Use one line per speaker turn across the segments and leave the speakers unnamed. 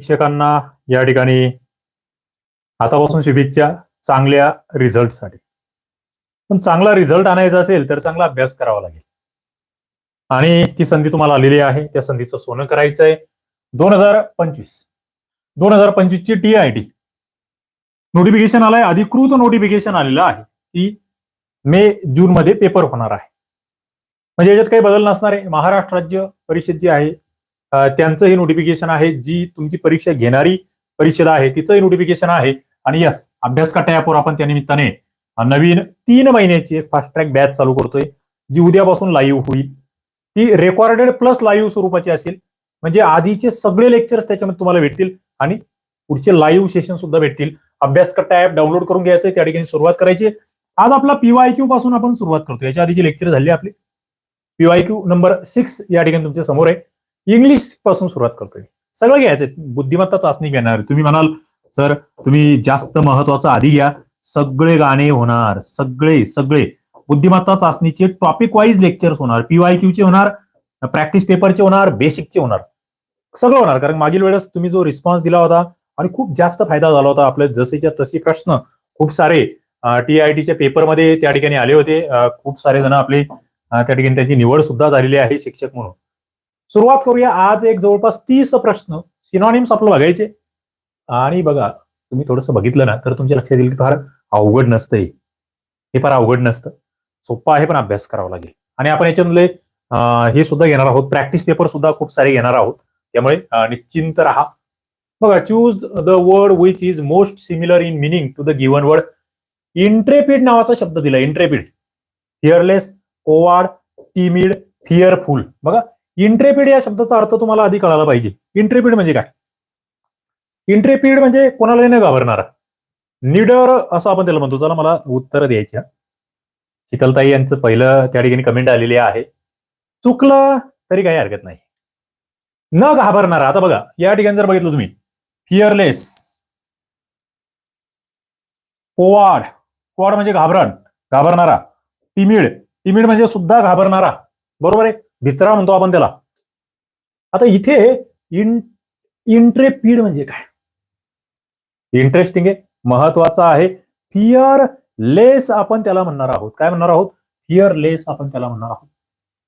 शिक्षकांना या ठिकाणी आतापासून शुभेच्छा चांगल्या रिझल्टसाठी पण चांगला रिझल्ट आणायचा असेल तर चांगला अभ्यास करावा लागेल. आणि ती संधी तुम्हाला आलेली आहे त्या संधीचं सोनं करायचं आहे दोन हजार पंचवीस. दोन हजार पंचवीस ची टी आय टी नोटिफिकेशन आलंय अधिकृत नोटिफिकेशन आलेलं आहे की मे जून मध्ये पेपर होणार आहे. म्हणजे याच्यात काही बदल नसणार आहे. महाराष्ट्र राज्य परिषद जी आहे त्यांचं हे नोटिफिकेशन आहे जी तुमची परीक्षा घेणारी परिषद आहे तिचंही नोटिफिकेशन आहे. आणि यस अभ्यास कट्टा ॲपवर आपण त्या निमित्ताने नवीन तीन महिन्याची एक फास्ट ट्रॅक बॅच चालू करतोय जी उद्यापासून लाईव्ह होईल. ती रेकॉर्डेड प्लस लाईव्ह स्वरूपाची असेल. म्हणजे आधीचे सगळे लेक्चर्स त्याच्यामध्ये तुम्हाला भेटतील आणि पुढचे लाईव्ह सेशन सुद्धा भेटतील. अभ्यास कट्टा ऍप डाउनलोड करून घ्यायचं त्या ठिकाणी सुरुवात करायची. आज आपला पीवाय क्यू पासून आपण सुरुवात करतो याच्या आधीचे लेक्चर झाले आपले पीवाय क्यू नंबर सिक्स या ठिकाणी तुमच्यासमोर आहे. इंग्लिशपासून सुरुवात करतोय. सगळं घ्यायचं बुद्धिमत्ता चाचणी घेणार. तुम्ही म्हणाल सर तुम्ही जास्त महत्वाचं आधी घ्या. सगळे गाणे होणार. सगळे सगळे. बुद्धिमत्ता चाचणीचे टॉपिक वाईज लेक्चर्स होणार. पीवाय क्यूचे होणार. प्रॅक्टिस पेपरचे होणार. बेसिकचे होणार. सगळं होणार. कारण मागील वेळेस तुम्ही जो रिस्पॉन्स दिला होता आणि खूप जास्त फायदा झाला होता आपले जसेच्या तसे प्रश्न खूप सारे टी आय टीच्या पेपरमध्ये त्या ठिकाणी आले होते. खूप सारे जण आपले त्या ठिकाणी त्यांची निवड सुद्धा झालेली आहे शिक्षक म्हणून. सुरुवात करूया आज एक जवळपास तीस प्रश्न सिनॉनिम्स आपलं बघायचे. आणि बघा तुम्ही थोडंसं बघितलं ना तर तुमच्या लक्षात येईल की फार अवघड नसतं हे हे फार अवघड नसतं. सोपं आहे पण अभ्यास करावा लागेल. आणि आपण याच्यामधले हे सुद्धा घेणार आहोत. प्रॅक्टिस पेपर सुद्धा खूप सारे घेणार आहोत. त्यामुळे निश्चिंत राहा. बघा choose the word which is most similar in meaning to the given word intrepid नावाचा शब्द दिला intrepid fearless coward timid fearful बघा इंट्रेपिड या शब्दाचा अर्थ तुम्हाला आधी कळायला पाहिजे. इंट्रेपिड म्हणजे काय? इंट्रेपिड म्हणजे कोणालाही न घाबरणारा. निडर असं आपण त्याला म्हणतो. चला मला उत्तर द्यायची शीतलताई यांचं पहिलं त्या ठिकाणी कमेंट आलेली आहे. चुकलं तरी काही हरकत नाही. न घाबरणारा. आता बघा या ठिकाणी जर बघितलं तुम्ही. फिअरलेस कोवाड कोवाड म्हणजे घाबरण. घाबरणारा. तिमिळ तिमिळ म्हणजे सुद्धा घाबरणारा. बरोबर आहे? भित्रा म्हणतो आपण त्याला. आता इथे इन इंट्रेपीड म्हणजे काय? इंटरेस्टिंग आहे महत्त्वाचा आहे. फिअर लेस आपण त्याला म्हणणार आहोत. काय म्हणणार आहोत? फिअर लेस आपण त्याला म्हणणार आहोत.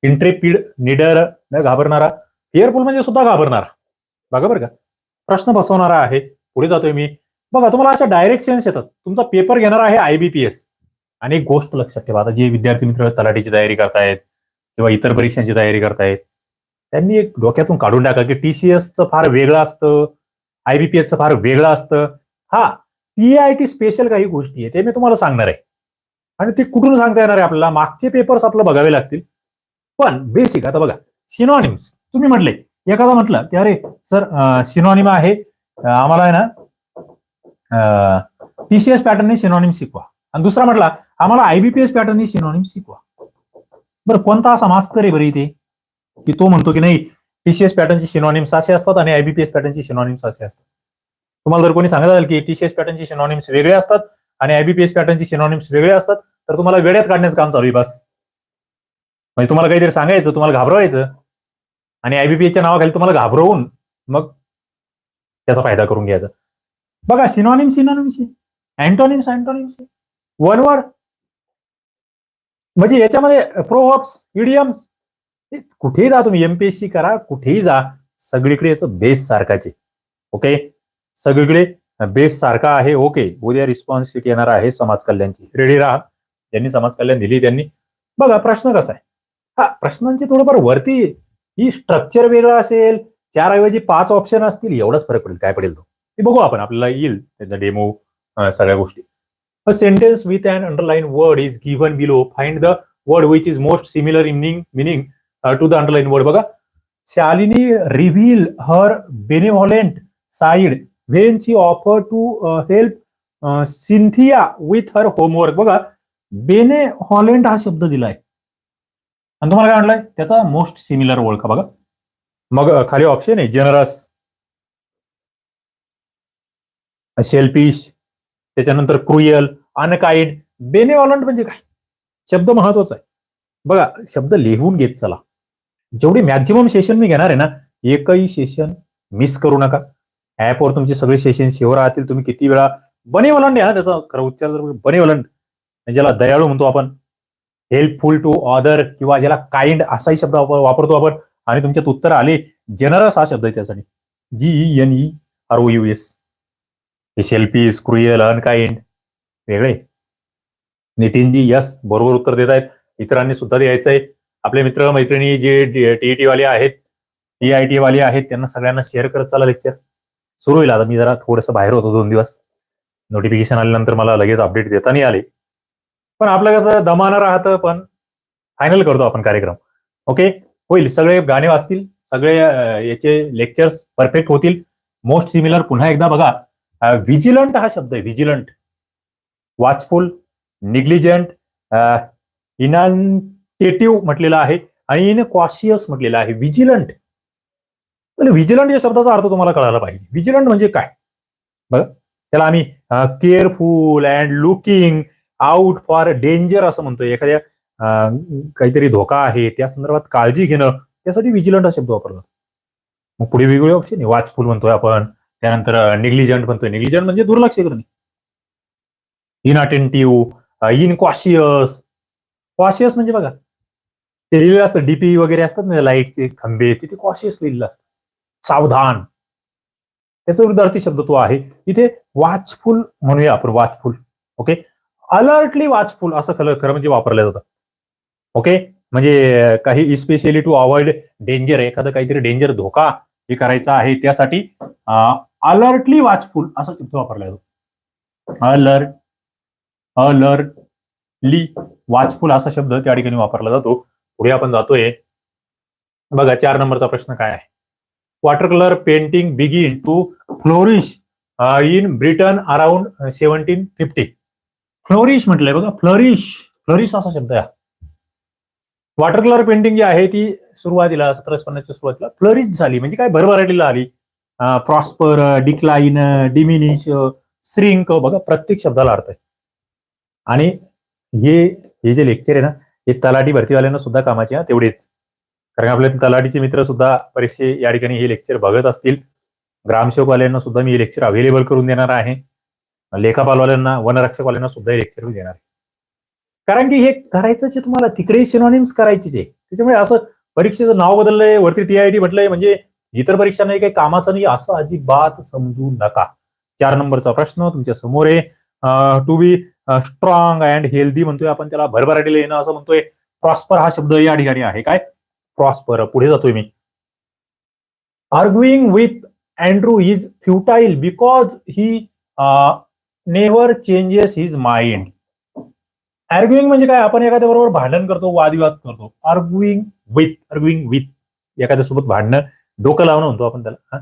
इंट्रेपीड निडर न घाबरणारा. फिअरफुल म्हणजे सुद्धा घाबरणारा. बघा बरं का. प्रश्न बसवणारा आहे. पुढे जातोय मी. बघा तुम्हाला अशा डायरेक्शन्स येतात. तुमचा पेपर घेणार आहे आयबीपीएस आणि एक गोष्ट लक्षात ठेवा. आता जे विद्यार्थी मित्र तलाठीची तयारी करतायत किंवा इतर परीक्षांची तयारी करतायत त्यांनी एक डोक्यातून काढून टाका की टीसीएसचं फार वेगळं असतं आयबीपीएसचं फार वेगळं असतं. हा टीआयटी स्पेशल काही गोष्टी आहे ते मी तुम्हाला सांगणार आहे. आणि ते कुठून सांगता येणार आहे आपल्याला? मागचे पेपर्स आपल्याला बघावे लागतील. पण बेसिक आता बघा सिनॉनिम्स तुम्ही म्हटले एखादा म्हटलं की अरे सर सिनॉनिम आहे आम्हाला आहे ना टीसीएस पॅटर्नने सिनॉनिम शिकवा. आणि दुसरा म्हटला आम्हाला आयबीपीएस पॅटर्नने सिनॉनिम शिकवा. बरं कोणता असा मास्तर आहे बरं इथे? की तो म्हणतो की नाही टीसीएस पॅटर्नचे सिनॉनिम्स असे असतात आणि आयबीपीएस पॅटर्नचे सिनॉनिम्स असे असतात. तुम्हाला जर कोणी सांगितलं की टीसीएस पॅटर्नचे सिनॉनिम्स वेगळे असतात आणि आयबीपीएस पॅटर्नचे सिनॉनिम्स वेगळे असतात तर तुम्हाला वेळेत काढण्याचं काम चालू आहे बस. म्हणजे तुम्हाला काहीतरी सांगायचं तुम्हाला घाबरवायचं आणि आयबीपीएसच्या नावाखाली तुम्हाला घाबरवून मग त्याचा फायदा करून घ्यायचा. बघा synonym synonyms antonyms antonyms one word म्हणजे याच्यामध्ये प्रोहॉप्स इडियम्स कुठेही जा तुम्ही एमपीएससी करा कुठेही जा सगळीकडे याचं बेस सारखाचे ओके सगळीकडे बेस सारखा आहे ओके उद्या रिस्पॉन्स शीट येणार आहे समाज कल्याणची रेडी राहा. ज्यांनी समाज कल्याण दिली त्यांनी. बघा प्रश्न कसा आहे? हा प्रश्नांची थोडंफार वरती ही स्ट्रक्चर वेगळं असेल चार ऐवजी पाच ऑप्शन असतील एवढाच फरक पडेल. काय पडेल तो? ते बघू आपण आपल्याला येईल त्याचा डेमो सगळ्या गोष्टी. A sentence with and underline word is given below find the word which is most similar inning meaning to the underline word बघा Shalini reveal her benevolent side when she offer to help Cynthia with her homework बघा बेने हॉलेंड हा शब्द दिलाय. आणि तुम्हाला काय म्हटलंय त्याचा मोस्ट सिमिलर ओळखा बघा. मग खाली ऑप्शन आहे जनरस सेल्फिश त्याच्यानंतर क्रुयल अनकाइंड बेनेवॉलंट म्हणजे काय? शब्द महत्त्वाचा आहे. बघा शब्द लिहून घेत चला. जेवढी मॅक्झिमम सेशन मी घेणार आहे ना एकही सेशन मिस करू नका. ऍपवर तुमचे सगळे सेशन सेव राहतील तुम्ही किती वेळा बनेवलंड आहे ना त्याचा खरं उच्चार बने बनेवलंड म्हणजे ज्याला दयाळू म्हणतो आपण हेल्पफुल टू अदर किंवा ज्याला काइंड असाही शब्द वापरतो आपण आणि तुमच्यात उत्तर आले जनरस हा शब्द आहे त्यासाठी. G N E R O U S हे सेल्फिस अनकाइंड वेगळे. नितीनजी यस बरोबर उत्तर देत आहेत इतरांनी सुद्धा द्यायचं आहे आपले मित्र मैत्रिणी जे टीईटी वाले आहेत टीआयटी वाले आहेत त्यांना सगळ्यांना शेअर करत चाला लेक्चर सुरू होईल आता मी जरा थोडंसं बाहेर होतो दोन दिवस. नोटिफिकेशन आल्यानंतर मला लगेच अपडेट देता नाही आले. पण आपलं कसं दमानं राहतं पण फायनल करतो आपण कार्यक्रम. ओके होईल सगळे गाणे वाचतील सगळे याचे लेक्चर्स परफेक्ट होतील. मोस्ट सिमिलर पुन्हा एकदा बघा व्हिजिलंट हा शब्द आहे व्हिजिलंट वॉचफुल निग्लिजंट इनान इनांटेटिव्ह म्हटलेला आहे आणि इन क्वाशियस म्हटलेला आहे. विजिलंट व्हिजिलंट म्हणजे या शब्दाचा अर्थ तुम्हाला कळायला पाहिजे. व्हिजिलंट म्हणजे काय? बघा. त्याला आम्ही careful and looking out for danger असं म्हणतोय. एखाद्या काहीतरी धोका आहे त्या संदर्भात काळजी घेणं त्यासाठी व्हिजिलंट हा शब्द वापरला मग पुढे वेगवेगळे ऑप्शन आहे. वाचफुल म्हणतोय आपण. त्यानंतर निग्लिजंट म्हणतोय. निग्लिजंट म्हणजे दुर्लक्ष करणे. इनअटेंटिव्ह इन कॉशियस कॉशियस म्हणजे बघा. ते लिहिलेलं असतं डीपी वगैरे असतात ना लाईटचे खंबे तिथे कॉशियस लिहिलेलं असतं सावधान. त्याचा विरुद्धार्थी शब्द तो आहे. इथे वाचफुल म्हणूया आपण वाचफुल ओके अलर्टली वाचफुल असं खरं खरं म्हणजे वापरलं जातं. ओके म्हणजे काही स्पेशली टू अवॉइड डेंजर एखादं काहीतरी डेंजर धोका हे करायचा आहे त्यासाठी अलर्टली वाचफुल असा शब्द वापरला जातो. अलर्ट अलर्टली वाचफुल असा शब्द त्या ठिकाणी वापरला जातो. पुढे आपण जातोय. बघा चार नंबरचा प्रश्न काय आहे? Water colour painting begin to flourish in Britain around seventeen fifty flourish म्हटलंय बघा फ्लरिश फ्लरिश असा शब्द आहे वॉटर कलर पेंटिंग जी आहे ती सुरुवातीला सतराशे पन्नासच्या सुरुवातीला फ्लरिश झाली. म्हणजे काय? भरभराटीला आली. प्रॉस्पर डिक्लाइन डिमिनिश श्रिंक बघा प्रत्येक शब्दाला अर्थ आहे. आणि हे हे जे लेक्चर आहे ना हे तलाठी भरतीवाल्यांना सुद्धा कामाची हा तेवढेच. कारण आपल्या तलाठीचे मित्र सुद्धा परीक्षे या ठिकाणी हे लेक्चर बघत असतील. ग्रामसेवकवाल्यांना सुद्धा मी हे लेक्चर अवेलेबल करून देणार आहे. लेखापालवाल्यांना वनरक्षकवाल्यांना सुद्धा हे लेक्चर मी देणार आहे. कारण की हे करायचंच तुम्हाला तिकडे सिनॉनिम्स करायचीच आहे त्याच्यामुळे असं परीक्षेचं नाव बदललंय वरती टीआयटी म्हटलंय म्हणजे इतर परीक्षा नाही काही कामाचं नाही असं अजिबात समजू नका. चार नंबरचा प्रश्न तुमच्यासमोर आहे. To be strong and healthy म्हणतोय आपण त्याला भरभराटीला येणं असं म्हणतोय. प्रॉस्पर हा शब्द या ठिकाणी आहे. काय? प्रॉस्पर पुढे जातोय मी. Arguing with Andrew is futile because he never changes his mind arguing म्हणजे काय? आपण एखाद्या बरोबर भांडण करतो वादविवाद करतो. आर्ग्युईंग विथ आर्ग्युईंग विथ एखाद्या सोबत भांडणं डोकं लावणं म्हणतो आपण त्याला.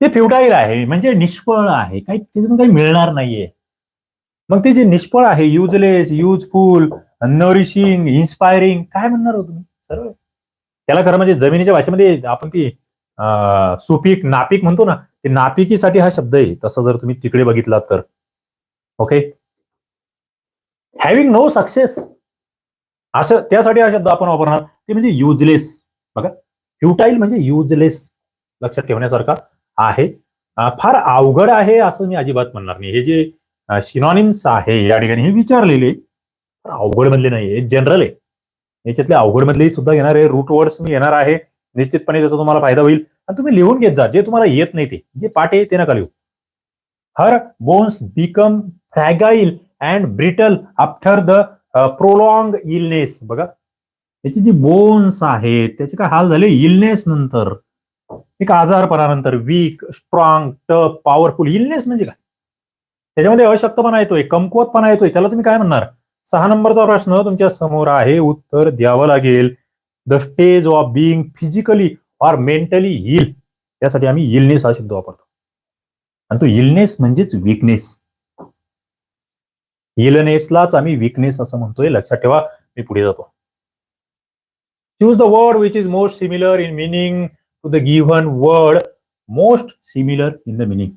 ते फ्युटाईल आहे म्हणजे निष्फळ आहे. काही त्याच्यातून काही मिळणार नाहीये. मग ते जे निष्फळ आहे युजलेस युजफुल नरिशिंग इन्स्पायरिंग काय म्हणणार हो तुम्ही? सर्व. त्याला खरं म्हणजे जमिनीच्या भाषेमध्ये आपण ती सुपीक नापीक म्हणतो ना ते नापिकीसाठी हा शब्द आहे. तसं जर तुम्ही तिकडे बघितलात तर. ओके हॅव्हिंग नो सक्सेस असं त्यासाठी हा शब्द आपण वापरणार. ते म्हणजे युजलेस बघा. फ्युटाईल म्हणजे युजलेस लक्षात ठेवण्यासारखा आहे. फार अवघड आहे असं मी अजिबात म्हणणार नाही. हे जे सिनॉनिम्स आहे. या ठिकाणी हे विचारलेले. अवघड मधले नाहीये. जनरल आहे. याच्यातले अवघड मधले सुद्धा येणार आहे रूट वर्ड्स मी येणार आहे. निश्चितपणे त्याचा तुम्हाला फायदा होईल. आणि तुम्ही लिहून घेत जा. जे तुम्हाला येत नाही ते. जे पाठ आहे ते नका लिहू. Her bones become fragile and brittle after the prolong illness बघा. त्याची जी बोन्स आहेत त्याचे काय हाल झाले? इलनेस नंतर. एक आजारपणानंतर. Weak strong tough powerful illness म्हणजे काय? त्याच्यामध्ये अशक्तपणा येतोय कमकुवतपणा येतोय. त्याला तुम्ही काय म्हणणार? सहा नंबरचा प्रश्न तुमच्यासमोर आहे. उत्तर द्यावं लागेल. The stage of being physically or mentally ill त्यासाठी आम्ही इलनेस हा शब्द वापरतो. आणि तो इलनेस म्हणजेच विकनेस इलनेसलाच आम्ही विकनेस असं म्हणतोय. लक्षात ठेवा मी पुढे जातो. Choose the word which is most similar in meaning to the given word most similar in the meaning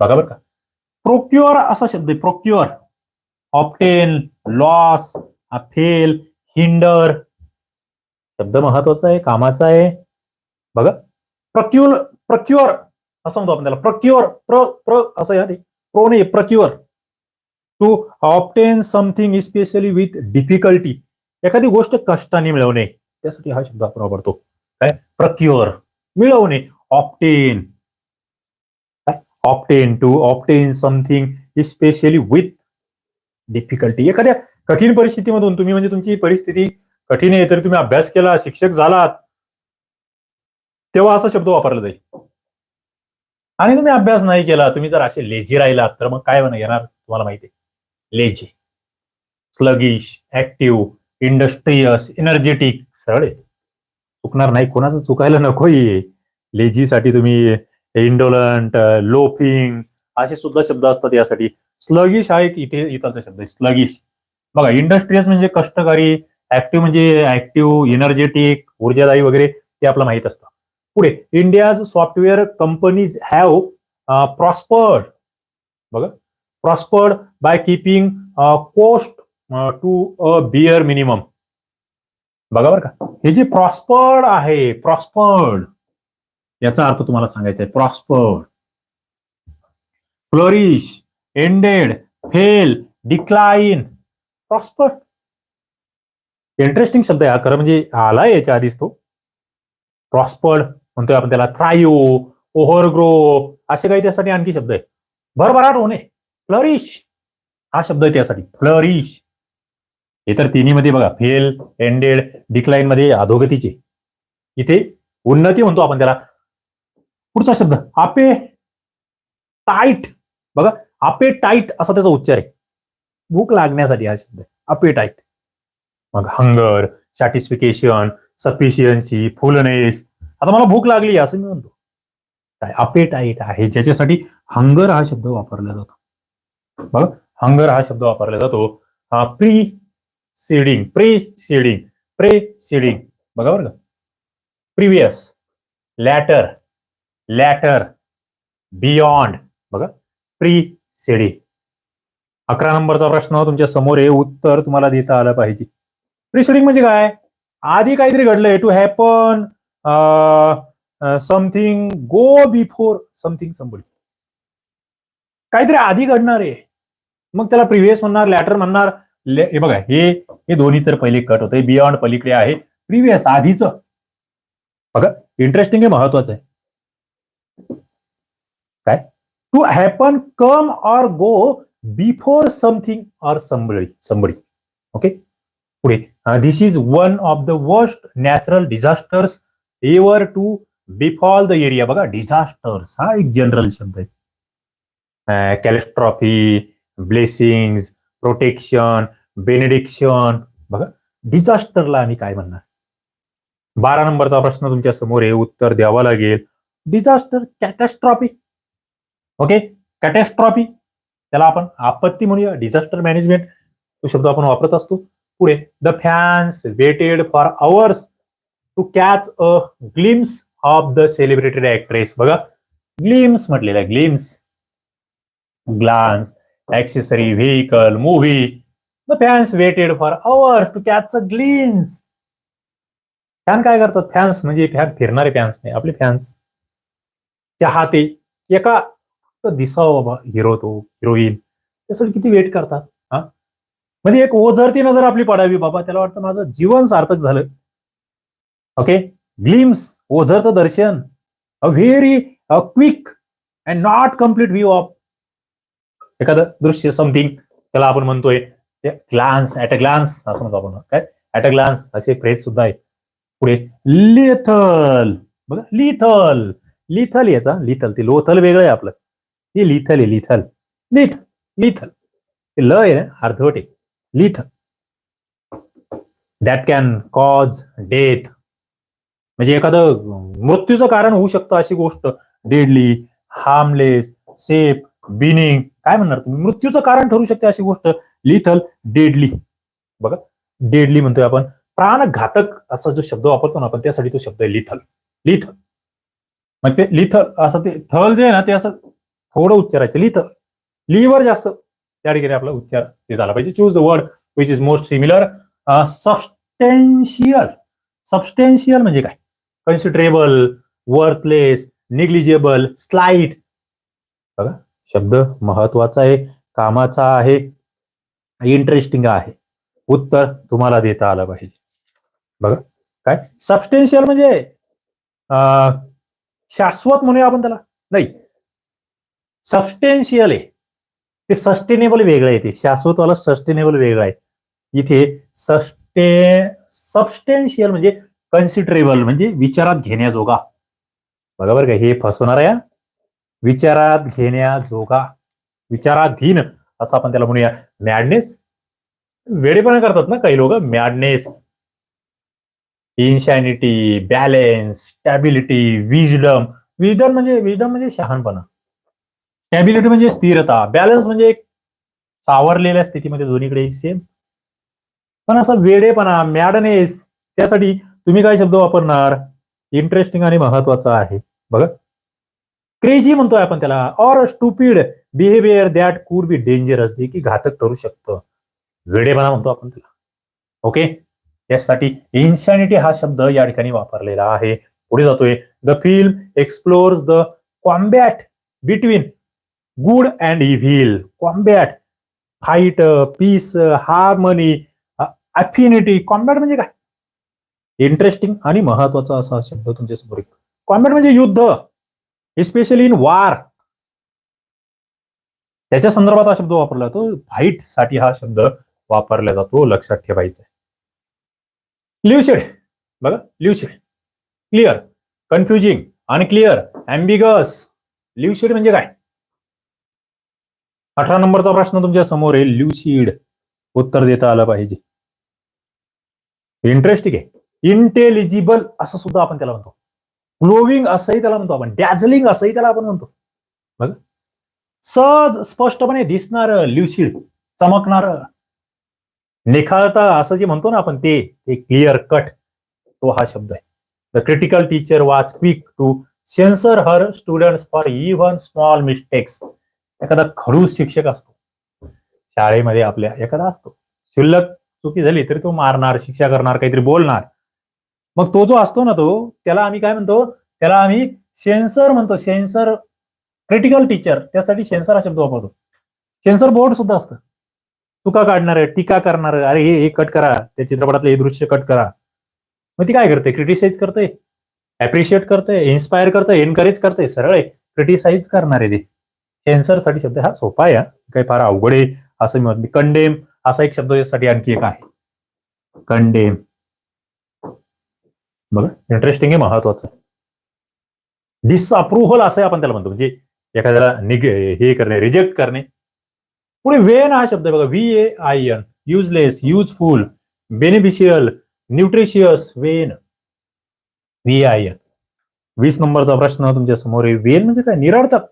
बघा बरं का. प्रोक्युअर असा शब्द आहे procure obtain loss fail hinder शब्द महत्त्वाचा आहे कामाचा आहे. बघा. प्रक्युअर प्रक्युअर असं म्हणतो आपण त्याला. प्रक्युअर प्र प्र असं या प्रो नाही procure to obtain something specially with difficulty एखादी गोष्ट कष्टाने मिळवणे. त्यासाठी हा शब्द आपण वापरतो. काय? प्रक्युअर मिळवणे. Obtain obtain to obtain something especially with difficulty एखाद्या कठीण परिस्थितीमधून तुम्ही म्हणजे तुमची परिस्थिती कठीण आहे तरी तुम्ही अभ्यास केला शिक्षक झालात तेव्हा असा शब्द वापरला जाईल. आणि तुम्ही अभ्यास नाही केला तुम्ही जर असे लेझी राहिलात तर मग काय येणार तुम्हाला माहिती आहे. Lazy sluggish active industrious energetic सरळ आहे. चुकणार नाही कोणाचं चुकायला नकोय. लेझीसाठी तुम्ही इंडोलंट लोफिंग uh, असे सुद्धा शब्द असतात यासाठी. स्लगिश हा एक इथे इथलचा शब्द आहे. स्लगिश बघा इंडस्ट्रियस म्हणजे कष्टकारी ऍक्टिव्ह म्हणजे ऍक्टिव्ह एनर्जेटिक ऊर्जादायी वगैरे ते आपलं माहीत असतं. पुढे India's software companies have prospered बघा prospered by keeping cost to a bare minimum बघा बरं का. हे जे प्रॉस्पर्ड आहे प्रॉस्पर्ड याचा अर्थ तुम्हाला सांगायचा आहे prospered flourish ended fail decline prosper interesting शब्द आहे हा खरं म्हणजे आलाय याच्या आधीच तो. प्रॉस्पर्ड म्हणतोय आपण त्याला. थ्रायो ओव्हरग्रो असे काही त्यासाठी आणखी शब्द आहे. भरभराट होणे. फ्लरिश हा शब्द आहे त्यासाठी. फ्लरिश हे तर तिन्हीमध्ये बघा. फेल एंडेड डिक्लाइनमध्ये अधोगतीचे. इथे उन्नती म्हणतो आपण त्याला. पुढचा शब्द आपे टाईट. बघा आपे टाईट असा त्याचा उच्चार आहे. भूक लागण्यासाठी हा शब्द आहे. Appetite. मग हंगर सॅटिस्फिकेशन सफिशियन्सी फुलनेस आता मला भूक लागली असं मी म्हणतो. काय अपेटाईट आहे ज्याच्यासाठी हंगर हा शब्द वापरला जातो. बघा हंगर हा शब्द वापरला जातो. प्री सेडिंग प्रे सेडिंग प्रे सेडिंग बघा बरं का. प्रिव्हियस लॅटर लॅटर बियॉन्ड बघा. प्री सेडी अकरा नंबरचा प्रश्न तुमच्यासमोर आहे. उत्तर तुम्हाला देता आलं पाहिजे. प्रिसिडिंग म्हणजे काय? आधी काहीतरी घडलंय. To happen something go before something somebody काहीतरी आधी घडणार आहे. मग त्याला प्रिव्हियस म्हणणार लॅटर म्हणणार. हे बघा हे हे दोन्ही तर पहिले कट होते बियॉन्ड पलीकडे आहे. प्रिव्हियस आधीच. बघा इंटरेस्टिंग हे महत्वाचं आहे. काय? To happen come or go before something or somebody somebody okay पुढे. This is one of the worst natural disasters ever to befall the area बघा डिझास्टर्स हा एक जनरल शब्द आहे. कॅलेस्ट्रॉफी ब्लेसिंग प्रोटेक्शन बेनेडिक्शन बघा डिझास्टरला आम्ही काय म्हणणार? बारा नंबरचा प्रश्न तुमच्यासमोर आहे उत्तर द्यावं लागेल. Disaster catastrophe okay? कॅटॅस्ट्रॉफी आपत्ती डिझास्टर मॅनेजमेंट तो शब्द वापरत असतो. पुढे the fans waited for hours to catch a glimpse of the celebrated actress बघा ग्लिम्स म्हटलेलं glimpse glance accessory vehicle movie the fans waited for hours to catch a glimpse fan काय करतात? Fan फिरणारे फॅन्स नाही, आपले fans चाहते तर दिसावं बाबा हिरो तो हिरोईन त्यासाठी किती वेट करतात हा? म्हणजे एक ओझरती नजर आपली पडावी बाबा. त्याला वाटतं माझं जीवन सार्थक झालं. ओके ग्लिम्स ओझरत दर्शन. A very quick and not complete view of एखादं दृश्य समथिंग त्याला आपण म्हणतोय ते ग्लान्स ऍट अ ग्लान्स असं म्हणतो आपण. काय ऍट अ ग्लान्स असे फ्रेज सुद्धा आहे पुढे लिथल बघा लिथल लिथल याचा लिथल ते लोथल वेगळं आहे आपलं. ही लिथल आहे लिथल. Leth lethal. ते ल आहे ना अर्धवट आहे. Lethal that can cause death म्हणजे एखादं मृत्यूचं कारण होऊ शकतं अशी गोष्ट. डेडली हार्मलेस सेफ बिनिंग काय म्हणणार तुम्ही? मृत्यूचं कारण ठरू शकते अशी गोष्ट. लिथल डेडली बघा. डेडली म्हणतोय आपण. प्राणघातक असा जो शब्द वापरतो ना आपण त्यासाठी तो शब्द आहे लिथल. लिथल. मग ते लिथल असं ते थल जे आहे ना ते असं थोडं उच्चारायचं लिहित. लिव्हर जास्त. त्या ठिकाणी आपला उच्चार देत आला पाहिजे. Choose the word which is most similar substantial substantial म्हणजे काय? कन्सिडरेबल वर्थलेस निग्लिजेबल स्लाइट बघा शब्द महत्त्वाचा आहे कामाचा आहे इंटरेस्टिंग आहे. उत्तर तुम्हाला देता आलं पाहिजे. बघा काय? सबस्टेन्शियल म्हणजे अं, शाश्वत म्हणूया आपण त्याला. नाही. सबस्टेन्शियल आहे ते सस्टेनेबल वेगळं आहे ते. शाश्वतवाला सस्टेनेबल आहे. इथे सस्टे सबस्टेन्शियल कन्सिडरेबल म्हणजे विचारात घेण्याजोगा. बघा बरं का, हे फसवणार आहे हा. विचारात विचाराधीन, असं मॅडनेस वेळेपणा करतात ना काही लोक. Madness insanity balance stability wisdom wisdom wisdom शहाणपणा. Stability म्हणजे स्थिरता. बॅलन्स म्हणजे एक सावरलेल्या स्थितीमध्ये दोन्हीकडे सेम पण असा वेडेपणा मॅडनेस त्यासाठी तुम्ही काय शब्द वापरणार? इंटरेस्टिंग आणि महत्त्वाचा आहे. बघा. क्रेजी म्हणतोय आपण त्याला. Or stupid behaviour that could be dangerous जे की घातक ठरू शकतं. वेडेपणा म्हणतो आपण त्याला. ओके त्यासाठी इन्सॅनिटी हा शब्द या ठिकाणी वापरलेला आहे. पुढे जातोय. The film explores the combat between good and evil combat fight peace harmony affinity combat म्हणजे काय? इंटरेस्टिंग आणि महत्त्वाचा असा शब्द तुमच्यासमोर कॉम्बॅट म्हणजे युद्ध स्पेशली इन वार त्याच्या संदर्भात हा शब्द वापरला जातो. फाईटसाठी हा शब्द वापरला जातो. लक्षात ठेवायचा लिवशेड बघा lucid clear confusing unclear ambiguous lucid म्हणजे काय? अठरा नंबरचा प्रश्न तुमच्यासमोर आहे. ल्युसिड उत्तर देता आलं पाहिजे. इंटरेस्टिंग आहे. इंटेलिजिबल असं सुद्धा आपण त्याला म्हणतो. ग्लोविंग असंही त्याला म्हणतो आपण. डॅझलिंग असंही त्याला आपण म्हणतो. बघ. सहज स्पष्टपणे दिसणार ल्युसिड चमकणार निखाळता असं जे म्हणतो ना आपण ते क्लिअर कट तो हा शब्द आहे. The critical teacher was quick to censure her student for even small mistakes एखादा खडूस शिक्षक असतो. शाळेमध्ये आपल्या एखादा असतो. शुल्लक चुकी झाली तरी तो मारणार शिक्षा करणार काहीतरी बोलणार. मग तो जो असतो ना तो त्याला आम्ही काय म्हणतो? त्याला आम्ही सेन्सर म्हणतो. सेन्सर क्रिटिकल टीचर त्यासाठी सेन्सर हा शब्द वापरतो. सेन्सर बोर्ड सुद्धा असतं. चुका काढणार टीका करणार अरे हे हे कट करा. त्या चित्रपटातलं हे दृश्य कट करा. मग ती काय करते? क्रिटिसाइज करते. अप्रिशिएट करते. इन्स्पायर करते. एनकरेज करते. सरळ आहे. क्रिटिसाइज करणार आहे ते. साठी शब्द हा सोपा आहे काही फार अवघड आहे असं मी म्हणत नाही. कंडेम असा एक शब्द यासाठी आणखी एक आहे. कंडेम. बघा इंटरेस्टिंग आहे महत्वाचं डिसअप्रुव्हल असं आपण त्याला म्हणतो. म्हणजे एखाद्याला निग हे करणे रिजेक्ट करणे. पुढे वेन हा शब्द बघा. V A I N useless useful beneficial nutritious vain. V I N वीस नंबरचा प्रश्न तुमच्यासमोर आहे. वेन म्हणजे काय? निरर्थक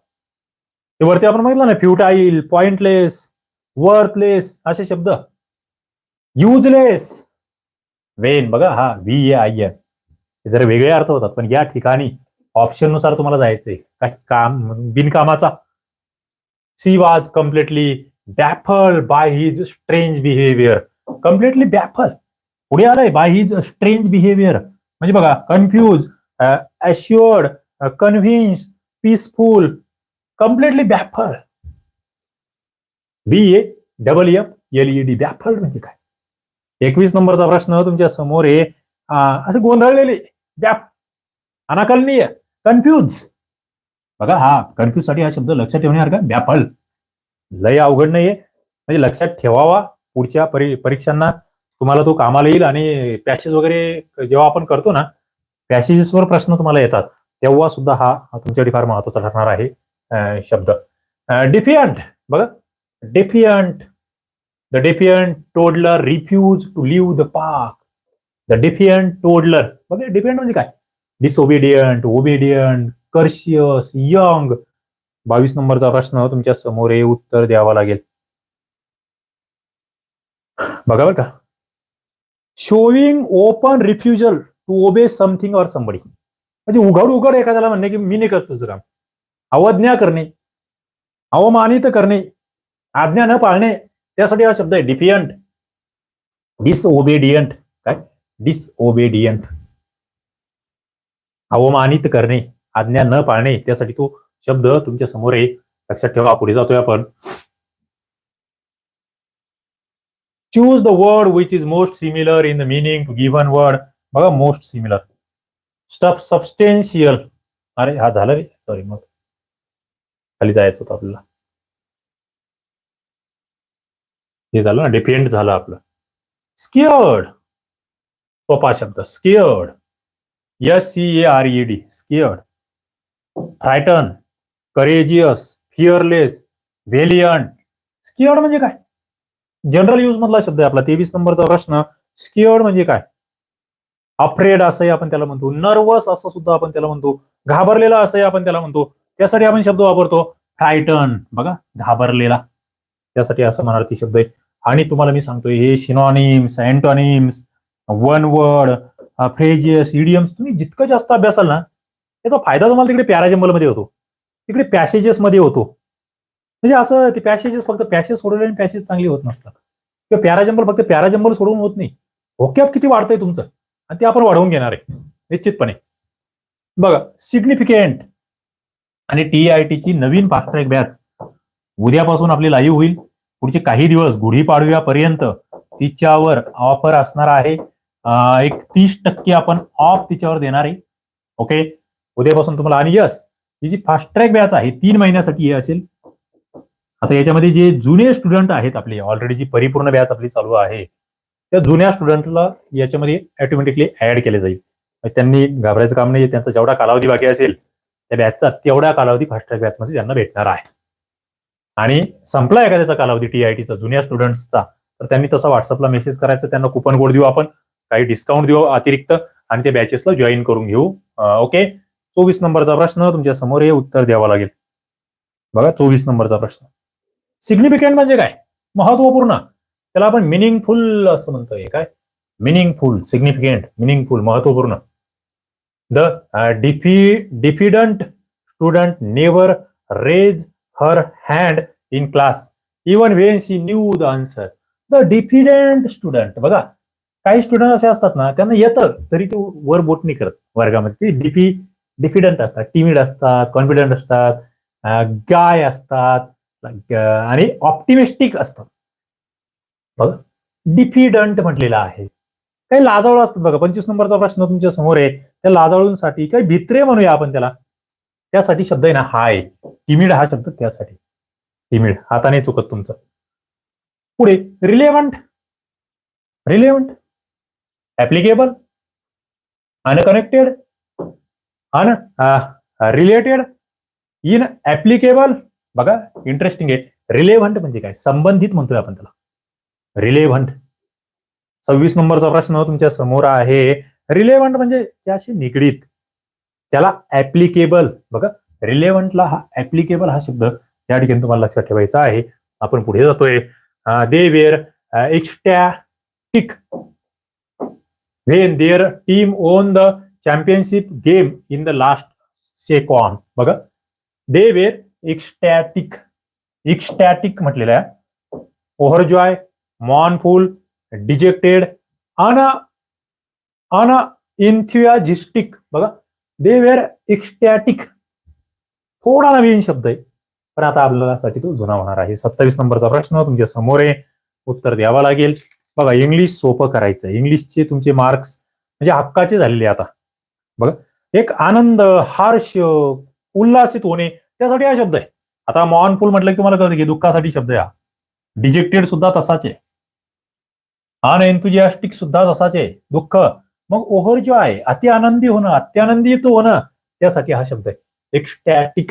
ते वरती आपण बघितलं ना फ्युटाईल पॉइंटलेस वर्थलेस असे शब्द. युजलेस वेन बघा हा व्ही ए आय एन हे जरा वेगळे अर्थ होतात पण या ठिकाणी ऑप्शननुसार तुम्हाला जायचंय. काय काम बिनकामाचा. She was completely baffle by his strange behaviour completely baffle पुढे आलंय बाय हिज स्ट्रेंज बिहेवियर म्हणजे बघा confuse assured convince peaceful completely baffle B A double F L E D baffle म्हणजे काय? एकवीस नंबरचा प्रश्न तुमच्यासमोर आहे. अं, असे गोंधळलेले बॅफ अनाकलनीय. कन्फ्यूज बघा हा कन्फ्यूजसाठी हा शब्द लक्षात ठेवण्यासारखा बॅफल लय अवघड नाहीये. म्हणजे लक्षात ठेवावा. पुढच्या परी परीक्षांना तुम्हाला तो कामाला येईल आणि पॅसेज वगैरे जेव्हा आपण करतो ना पॅसेजेसवर प्रश्न तुम्हाला येतात. तेव्हा सुद्धा हा तुमच्यासाठी फार महत्त्वाचा ठरणार आहे. शब्द डिफियंट बघा defiant the defiant toddler refuse to leave the park the defiant toddler बघा डिफियंट म्हणजे काय डिसओबिडियंट ओबिडियंट कर्शियस यंग बावीस नंबरचा प्रश्न तुमच्यासमोर हे उत्तर द्यावा लागेल. बघा बरं का. Showing open refusal to obey something or somebody म्हणजे उघड उघड एखाद्याला म्हणणे की मी नाही करत तुझं काम. अवज्ञा करणे अवमानित करणे आज्ञा न पाळणे त्यासाठी हा शब्द आहे डिफियंट. डिसओबेडियंट काय? डिसओबेडियंट अवमानित करणे आज्ञा न पाळणे त्यासाठी तो शब्द तुमच्यासमोर आहे. लक्षात ठेवा पुढे जातोय आपण. Choose the word which is most similar in the meaning to given word बघा मोस्ट सिमिलर स्टफ सबस्टेन्शियल अरे हा झालं रे. सॉरी मग. खाली जायचं होतं आपल्याला. हे झालं ना डिपेंड झालं आपलं. स्किअर्ड सोपा शब्द. Scared S C A R E D scared frightened courageous fearless valiant scared म्हणजे काय? जनरल यूज मधला शब्द आहे आपला. तेवीस नंबरचा प्रश्न स्किअर्ड म्हणजे काय? अफ्रेड असंही आपण त्याला म्हणतो. नर्वस असं सुद्धा आपण त्याला म्हणतो. घाबरलेला असंही आपण त्याला म्हणतो. त्यासाठी आपण शब्द वापरतो फ्रायटन बघा घाबरलेला. त्यासाठी असं मराठी शब्द आहे. आणि तुम्हाला मी सांगतोय हे synonyms antonyms one word phrases idioms तुम्ही जितकं जास्त अभ्यासाल ना त्याचा फायदा तुम्हाला तिकडे पॅराजंबलमध्ये होतो. तिकडे पॅसेजेस मध्ये होतो. म्हणजे असं ते पॅसेजेस फक्त पॅसेज सोडवले आणि पॅसेज चांगली होत नसतात. किंवा पॅराजंबल फक्त पॅराजंबल सोडवून होत नाही. होक्याप किती वाढतंय तुमचं? आणि ते आपण वाढवून घेणार आहे. निश्चितपणे. बघा सिग्निफिकेंट आणि टी ची नवीन फास्ट ट्रॅक बॅच उद्यापासून आपली लाईव्ह होईल. पुढचे काही दिवस गुढीपाडव्यापर्यंत तिच्यावर ऑफर असणार आहे. एक तीस टक्के आपण ऑफ तिच्यावर देणार आहे. ओके उद्यापासून तुम्हाला आणि यस ही जी फास्ट ट्रॅक बॅच आहे तीन महिन्यासाठी हे असेल. आता याच्यामध्ये जे जुने स्टुडंट आहेत आपले ऑलरेडी जी परिपूर्ण बॅच आपली चालू आहे त्या जुन्या स्टुडंटला याच्यामध्ये ऑटोमॅटिकली ऍड केले जाईल. त्यांनी घाबरायचं काम नाही त्यांचा जेवढा कालावधी बाकी असेल त्या बॅचचा तेवढा कालावधी फास्ट ट्रॅक बॅचमध्ये त्यांना भेटणार आहे. आणि संपला एखाद्याचा कालावधी टीआयटीचा जुन्या स्टुडंट्सचा तर त्यांनी तसा व्हॉट्सअपला मेसेज करायचा त्यांना कुपन कोड देऊ आपण काही डिस्काउंट देऊ अतिरिक्त आणि त्या बॅचेसला जॉईन करून घेऊ. ओके चोवीस नंबरचा प्रश्न तुमच्यासमोर हे उत्तर द्यावं लागेल. बघा चोवीस नंबरचा प्रश्न. सिग्निफिकंट म्हणजे काय? महत्त्वपूर्ण त्याला आपण मिनिंगफुल असं म्हणतोय काय? मिनिंगफुल सिग्निफिकंट मिनिंगफुल महत्त्वपूर्ण the diffi diffident student never raise her hand in class even when she knew the answer the diffident student बघा काही स्टुडंट असे असतात ना त्यांना येतं तरी ते वर बोट नाही करत वर्गामध्ये. ते डिफी डिफिडंट असतात टिमिड असतात कॉन्फिडंट असतात गाय असतात आणि ऑप्टिमिस्टिक असतात. बघा डिफिडंट म्हटलेलं आहे. काही लाजाळू असतात बघा. पंचवीस नंबरचा प्रश्न तुमच्यासमोर आहे. त्या लाजाळूंसाठी काही भित्रे म्हणूया आपण त्याला. त्यासाठी शब्द आहे ना हाय. टिमिड हा शब्द त्यासाठी. टिमिड हाताने चुकत तुमचं. पुढे relevant relevant applicable unconnected unrelated inapplicable बघा इंटरेस्टिंग आहे. रिलेव्हंट म्हणजे काय? संबंधित म्हणतोय आपण त्याला. रिलेव्हंट सव्वीस नंबरचा प्रश्न तुमच्यासमोर आहे. रिलेव्हंट म्हणजे त्याशी निगडीत. त्याला ऍप्लिकेबल बघा रिलेव्हंटला हा ऍप्लिकेबल हा शब्द या ठिकाणी तुम्हाला लक्षात ठेवायचा आहे. आपण पुढे जातोय. They were ecstatic when their team won the championship game in the last second बघा दे वेअर एक्स्टॅटिक एक्स्टॅटिक म्हटलेलं आहे. ओव्हरजॉय मॉनफुल डिजेक्टेड अन अन इन्थियाजिस्टिक बघा दे वेअर एक्स्टॅटिक थोडा नवीन शब्द आहे. पण आता आपल्यासाठी तो जुना होणार आहे. सत्तावीस नंबरचा प्रश्न तुमच्यासमोर आहे. उत्तर द्यावा लागेल. बघा इंग्लिश सोपं करायचं. इंग्लिशचे तुमचे मार्क्स म्हणजे हक्काचे झालेले आता. बघा एक आनंद हर्ष उल्हासित होणे त्यासाठी हा शब्द आहे. आता मॉनफुल म्हटलं की तुम्हाला कळतं की दुःखासाठी शब्द आहे हा. डिजेक्टेड सुद्धा तसाच आहे. अनएन्थुजियास्टिक सुद्धा तसाच आहे दुःख मग ओहर जो आहे अति आनंदी होणं अत्यानंदित होणं त्यासाठी हा शब्द आहे. एक्स्टॅटिक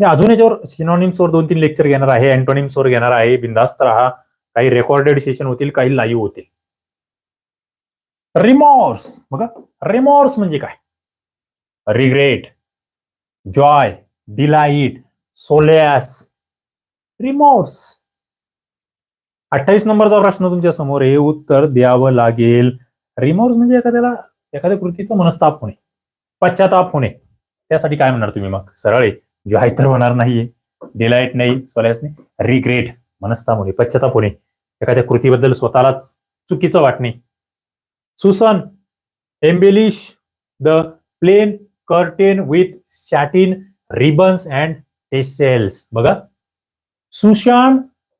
मी अजून याच्यावर सिनॉनिम्सवर दोन तीन लेक्चर घेणार आहे अँटोनिम्सवर घेणार आहे बिंदास्त राहा. काही रेकॉर्डेड सेशन होतील काही लाईव्ह होतील. रिमॉर्स बघा रिमॉर्स म्हणजे काय? Regret joy delight solace remorse अठ्ठावीस नंबरचा प्रश्न तुमच्यासमोर हे उत्तर द्यावं लागेल. रिमोर्स म्हणजे एखाद्याला एखाद्या कृतीचं मनस्ताप होणे पश्चाताप होणे. त्यासाठी काय म्हणणार तुम्ही मग? सरळ आहे. जॉय तर होणार नाहीये. डिलाईट नाही सोलॅस नाही. रिग्रेट मनस्ताप होणे पश्चाताप होणे. एखाद्या कृतीबद्दल स्वतःलाच चुकीचं वाटणे. Susan embellish the plain curtain with satin ribbons and tassels बघा. सुशान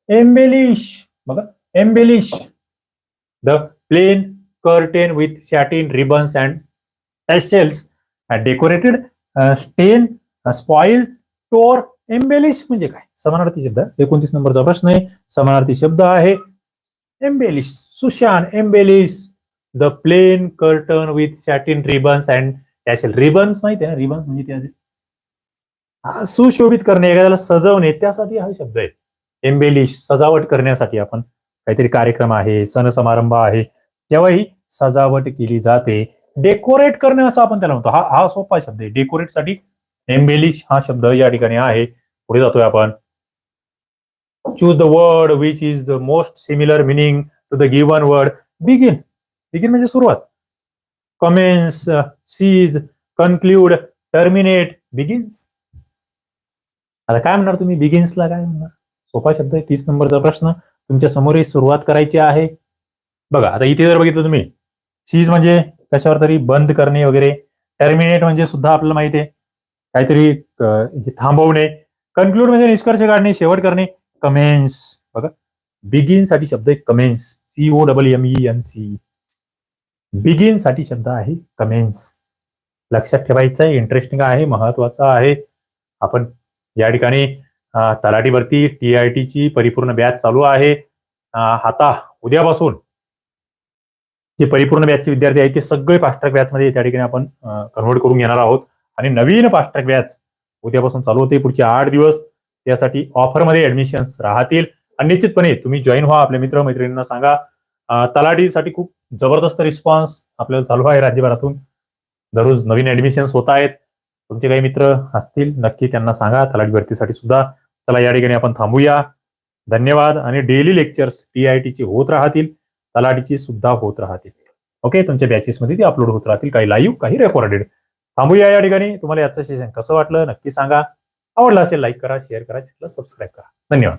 एम्बेलिश बघा. Embellish the plain curtain with satin ribbons and tassels decorated stain spoil tore embellish म्हणजे काय? समानार्थी शब्द. एकोणतीस नंबरचा प्रश्न आहे. समानार्थी शब्द आहे. Embellish Susan embellish the plain curtain with satin ribbons and tassel ribbons माहिती आहे ना? रिबन्स म्हणजे ते हा, सुशोभित करणे एखाद्याला सजवणे त्यासाठी हा शब्द आहे. एम्बेलिश सजावट करण्यासाठी आपण काहीतरी कार्यक्रम आहे सण समारंभ आहे तेव्हा ही सजावट केली जाते. डेकोरेट करणे असं आपण त्याला म्हणतो. हा हा सोपा शब्द आहे. डेकोरेटसाठी एम्बेलिश हा शब्द या ठिकाणी आहे. पुढे जातोय आपण. Choose the word which is the most similar meaning to the given word begin begin म्हणजे सुरुवात. Commence cease conclude terminate begins आता काय म्हणणार तुम्ही? बिगिन्सला काय म्हणणार? सोपा शब्द आहे तीस नंबरचा प्रश्न. तुमच्यासमोर सुरुवात करायची आहे. बघा आता इथे जर बघितलं तुम्ही सीज म्हणजे कशावर तरी बंद करणे वगैरे. टर्मिनेट म्हणजे सुद्धा आपल्याला माहिती आहे. काहीतरी थांबवणे. कन्क्लूड म्हणजे निष्कर्ष काढणे शेवट करणे. कमेन्स बघा बिगिनसाठी शब्द आहे commence C O double M E N C बिगिनसाठी शब्द आहे कमेन्स लक्षात ठेवायचं आहे इंटरेस्टिंग आहे महत्वाचं आहे. आपण या ठिकाणी तलाठी भरती टी आय ची परिपूर्ण बॅच चालू आहे. आता उद्यापासून जे परिपूर्ण बॅचचे विद्यार्थी आहेत ते सगळे फास्ट ट्रॅकमध्ये त्या ठिकाणी आपण कन्व्हर्ट करून घेणार आहोत. आणि नवीन फास्ट ट्रॅक बॅच उद्यापासून चालू होते. पुढचे आठ दिवस त्यासाठी ऑफरमध्ये ऍडमिशन्स राहतील. आणि निश्चितपणे तुम्ही जॉईन व्हा. आपल्या मित्र मैत्रिणींना सांगा. अं, तलाठीसाठी खूप जबरदस्त रिस्पॉन्स आपल्याला चालू आहे राज्यभरातून. दररोज नवीन ऍडमिशन्स होत आहेत. तुमचे काही मित्र असतील नक्की त्यांना सांगा. तलाठी भरतीसाठी सुद्धा चला या ठिकाणी आपण थांबूया. धन्यवाद आणि डेली लेक्चर्स टी आय चे होत राहतील तलाठीची सुद्धा होत राहतील. ओके तुमच्या बॅचेसमध्ये ती अपलोड होत राहतील काही लाईव्ह काही रेकॉर्डेड थांबूया या ठिकाणी. तुम्हाला याचं सेशन कसं वाटलं नक्की सांगा. आवडलं असेल लाईक करा शेअर करा सबस्क्राईब करा. धन्यवाद.